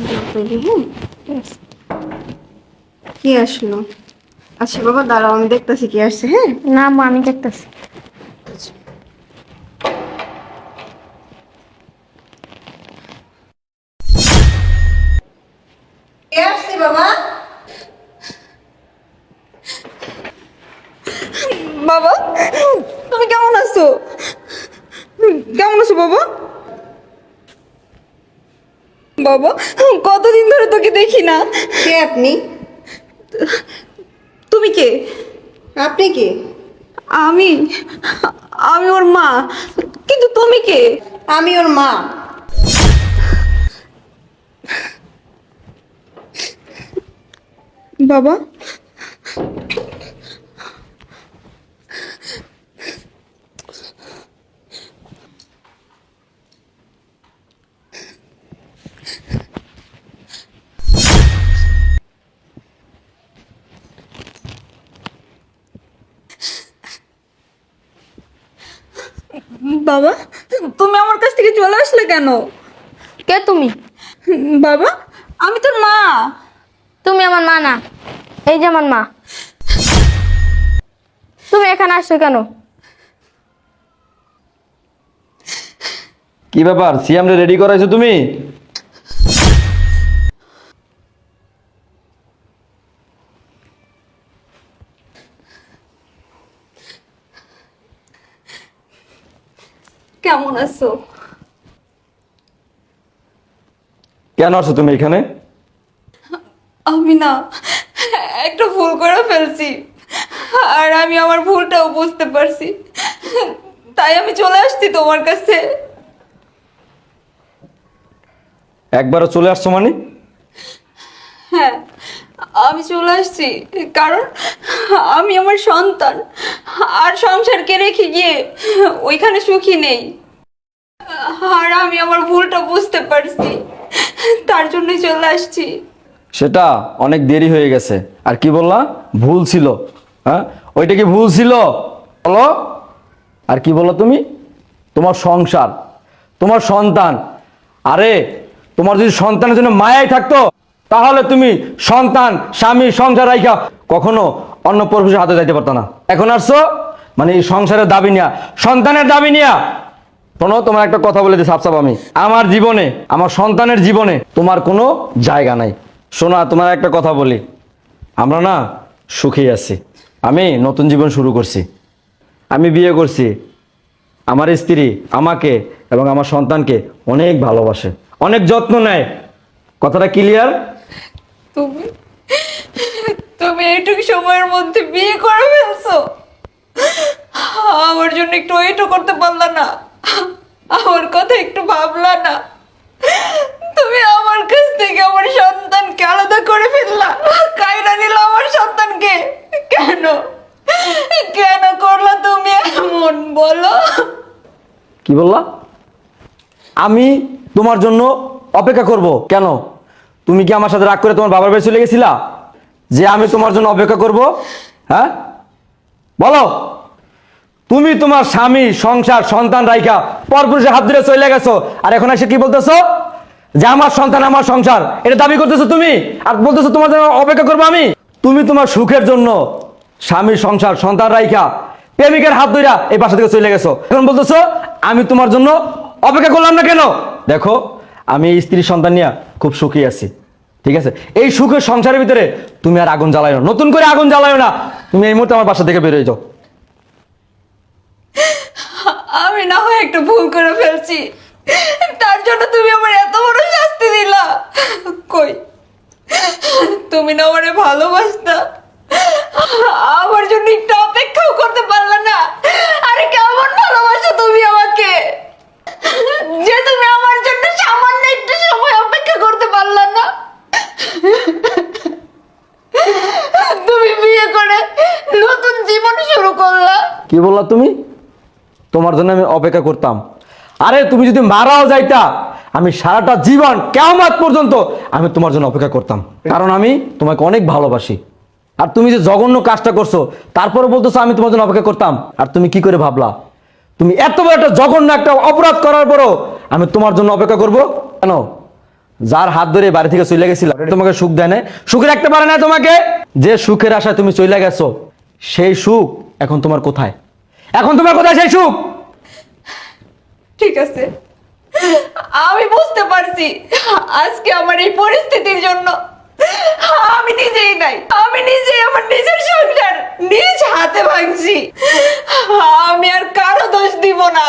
জলপাইগুড়ি হ্যাঁ কি আসলো? আচ্ছা বাবা দাঁড়াও আমি দেখতেছি কি আসছে হ্যাঁ? না মা আমি দেখতেছি। বাবা? বাবা তুমি কেমন আছো? কেমন আছো বাবা? বাবা দেখি না। কে আপনি? তুমি কে? আপনি কে? আমি আমি ওর মা। কিন্তু তুমি কে? আমি ওর মা। বাবা? বাবা তুমি আমার কাছ থেকে চলে আসলে কেন? কে তুমি? বাবা আমি তোর মা। তুমি আমার মা না? এই যে আমার মা। তুমি এখানে আসছো কেন? কি ব্যাপার? সিয়ামরে রেডি করাইছো তুমি? কেমন আছো? কেন আসছো তুমি এখানে? আমি না একটা ভুল করে ফেলছি। আর আমি আমার ভুলটাও বুঝতে পারছি। তাই আমি চলে আসছি তোমার কাছে। একবারও চলে আসছো মানে? হ্যাঁ আমি চলে আসছি, কারণ আমি আমার সন্তান। আর সংসারকে রেখে গিয়ে ওইখানে সুখী নেই। আর আমি আমার ভুলটা বুঝতে পারছি, তার জন্যই চলে আসছি। সেটা অনেক দেরি হয়ে গেছে। আর কি বললা? ভুল ছিল। হ্যাঁ? ওইটা কি ভুল ছিল? বলো। আর কি বলো তুমি? তোমার সংসার, তোমার সন্তান। আরে, তোমার যদি সন্তানের জন্য মায়াই থাকতো তাহলে তুমি সন্তান, স্বামী, সংসার রাইখা কখনো অন্য পরপুষের হাতে যাইতে পারতো না। এখন আসছো মানে এই সংসারের দাবি নিয়া, সন্তানের দাবি নিয়া। শোনো, তোমার একটা কথা বলে দিই সাপসাপ আমি। আমার জীবনে, আমার সন্তানের জীবনে তোমার কোনো জায়গা নাই। শোনা তোমার একটা কথা বলি। আমরা না সুখী আছি। আমি নতুন জীবন শুরু করছি। আমি বিয়ে করছি। আমার স্ত্রী আমাকে এবং আমার সন্তানকে অনেক ভালোবাসে। অনেক যত্ন নেয়। কথাটা ক্লিয়ার তুমি? তুমি এইটুকু সময়ের মধ্যে বিয়ে করে ফেলছো? আমার জন্য একটু ওয়েটও করতে পারলা না। আমার কথা একটু ভাবলা না। তুমি আমার কাছ থেকে আমার সন্তানকে আলাদা করে ফেললা। কায়রা নিল আমার সন্তানকে। কেন? কেন করলা তুমি এমন? বলো। কি বললা? আমি তোমার জন্য অপেক্ষা করব। কেন? তুমি কি আমার সাথে রাগ করে তোমার বাবার বাড়ি চলে গেছিলা? যে আমি তোমার জন্য অপেক্ষা করব? হ্যাঁ? বলো। তুমি তোমার স্বামী, সংসার, সন্তান রাইখা পরপুরুষের হাত ধরে চলে গেছো। আর এখন এসে কি বলতেছো? যে আমার সন্তান, আমার সংসার, এটা দাবি করতেছো তুমি? আর বলতেছো তোমার জন্য অপেক্ষা করব আমি? তুমি তোমার সুখের জন্য স্বামী, সংসার, সন্তান রাইখা প্রেমিকের হাত ধইরা এই বাসা থেকে চলে গেছো। এখন বলতেছো, আমি তোমার জন্য অপেক্ষা করলাম না কেন? দেখো আমি স্ত্রী সন্তান নিয়ে খুব সুখী আছি, ঠিক আছে? এই সুখের সংসারের ভিতরে তুমি আর আগুন জ্বালায় না, নতুন করে আগুন জ্বালায় না, তুমি এই মুহূর্তে আমার বাসা থেকে বেরোয় যাও। আমি না হয় একটু ভুল করে ফেলছি। তার জন্য তুমি আমার এত বড় শাস্তি দিলা। কই? তুমি না আমারে ভালোবাসতা। আমার জন্য একটু অপেক্ষাও করতে পারলা না। আরে কেমন ভালোবাসো তুমি আমাকে যে তুমি আমার জন্য সামান্য একটু সময় অপেক্ষা করতে পারলা না তুমি বিয়ে করে নতুন জীবন শুরু করলা কি বললা তুমি? তোমার জন্য আমি অপেক্ষা করতাম। আরে, তুমি যদি মারাও যাইতা, আমি সারাটা জীবন কেমন পর্যন্ত আমি তোমার জন্য অপেক্ষা করতাম। কারণ আমি তোমাকে অনেক ভালোবাসি। আর তুমি যে জঘন্য কাজটা করছ তারপরে বলতেছো আমি তোমার জন্য অপেক্ষা করতাম। আর তুমি কি করে ভাবলা? তুমি এত বড় একটা জঘন্য একটা অপরাধ করার পরও আমি তোমার জন্য অপেক্ষা করব? কেন? যার হাত ধরে বাড়ি থেকে চলে গেছিল তোমাকে সুখ দেয় না সুখ রাখতে পারে না তোমাকে? যে সুখের আশায় তুমি চলে গেছো, সেই সুখ এখন তোমার কোথায়? এখন তোমার কোথায় সেই সুখ? ঠিক আছে। আমি বুঝতে পারছি আজকে আমার এই পরিস্থিতির জন্য। আমি নিজেই নাই। আমি নিজেই আমার নিজের সংসার নিজ হাতে ভাঙছি। আমি আর কারও দোষ দিব না।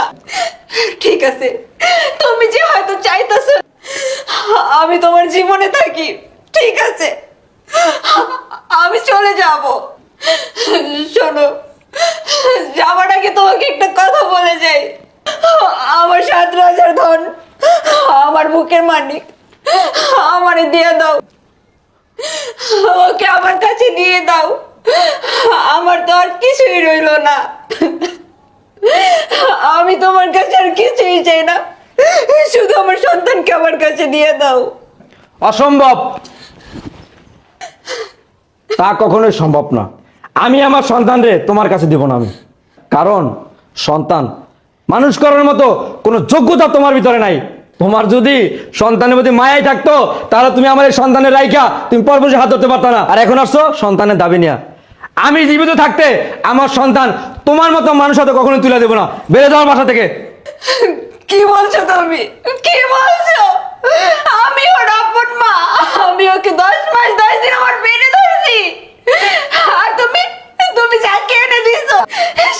ঠিক আছে, তুমি যে হয়তো চাইতেছো, আমি তোমার জীবনে থাকি। ঠিক আছে, আমি চলে যাব। শোনো আগে তোমাকে একটা কথা বলে যাই। আমার সাত রাজার ধন, আমার বুকের মানিক আমারে দিয়ে দাও। ওকে আমার কাছে দাও। আমার তো আর কিছুই রইল না। আমি তোমার কাছে আর কিছুই চাই না। শুধু আমার সন্তানকে আমার কাছে দিয়ে দাও। অসম্ভব। তা কখনোই সম্ভব না। আমি আমার সন্তানরে তোমার কাছে দিব না আমি। কারণ সন্তান, মানুষ করার মতো কোনো যোগ্যতা তোমার ভিতরে নাই। তোমার যদি সন্তানের প্রতি মায়াই থাকতো, তাহলে তুমি আমার এই সন্তানের রাইকা তুমি পরপরই হাত ধরতে পারতো না। আর এখন আসছো সন্তানের দাবি নিয়া। আমি জীবিত থাকতে আমার সন্তান তোমার মতো মানুষ হয়তো কখনো তুলে দেবো না। বেড়ে যাওয়ার বাসা থেকে। কি বলছো তুমি? কি বলছো? আমি ওর আপন মা আমি ওকে দশ মাস, দশ দিন আমার পেটে ধরেছি? আর তুমি তুমি যাকে এনে দিয়েছ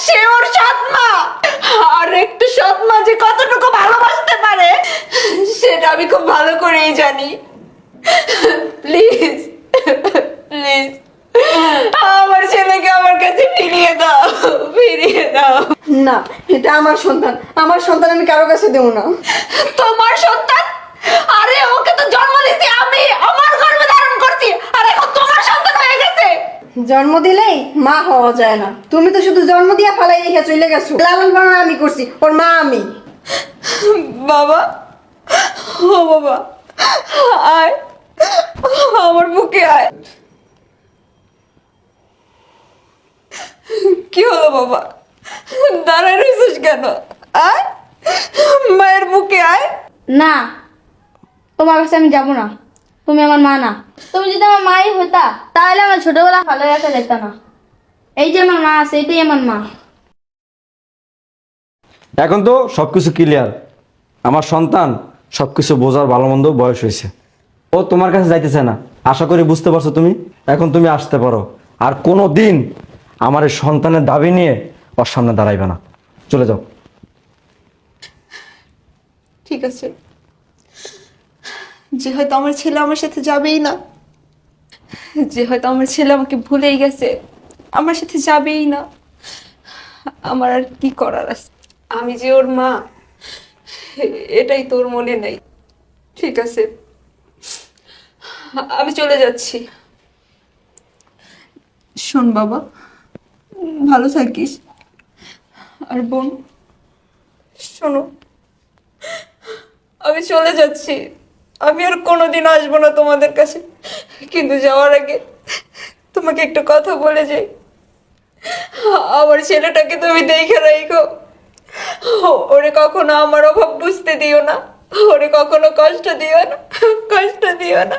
সে ওর সৎ মা আর একটু সৎ মা যে কতটুকু ভালোবাসতে পারে সেটা আমি খুব ভালো করেই জানি। প্লিজ প্লিজ আমার ছেলেকে আমার কাছে ফিরিয়ে দাও ফিরিয়ে দাও। না এটা আমার সন্তান। আমার সন্তান আমি কারও কাছে দেবো না। তোমার সন্তান? আরে ওকে তো জন্ম দিতে আমি আমার গর্ভে ধারণ করছি আর এখন তোমার সন্তান হয়ে গেছে জন্ম দিলেই মা হওয়া যায় না। তুমি তো শুধু জন্ম দিয়া ফালাই রেখে চলে গেছো। লালন পালন আমি করছি ওর মা আমি। বাবা ও বাবা আয়। আমার বুকে আয়। কি হলো বাবা? দাঁড়ায় রয়েছিস কেন? আয়। মায়ের বুকে আয়। না তোমার কাছে আমি যাব না। তুমি আমার মা না। তুমি যদি আমার মাই হতা তাহলে আমার ছোটবেলা ভালো রাখা যেত না। এই যে আমার মা আছে এটাই আমার মা। এখন তো সবকিছু ক্লিয়ার আমার সন্তান সবকিছু বোঝার ভালো মন্দ বয়স হয়েছে। ও তোমার কাছে যাইতেছে না। আশা করি বুঝতে পারছ তুমি? এখন তুমি আসতে পারো। আর কোনো দিন আমার এই সন্তানের দাবি নিয়ে ওর সামনে দাঁড়াইবে না। চলে যাও। ঠিক আছে। যে হয়তো আমার ছেলে আমার সাথে যাবেই না। যে হয়তো আমার ছেলে আমাকে ভুলেই গেছে আমার সাথে যাবেই না। আমার আর কি করার আছে? আমি যে ওর মা এটাই তোর মনে নেই। ঠিক আছে। আমি চলে যাচ্ছি। শোন বাবা ভালো থাকিস। আর বোন? শোনো আমি চলে যাচ্ছি। আমি আর কোনোদিন আসব না তোমাদের কাছে। কিন্তু যাওয়ার আগে তোমাকে একটু কথা বলে যাই। আমার ছেলেটাকে তুমি দেখে রাখো ওরে কখনো আমার অভাব বুঝতে দিও না। ওরে কখনো কষ্ট দিও না। কষ্ট দিও না।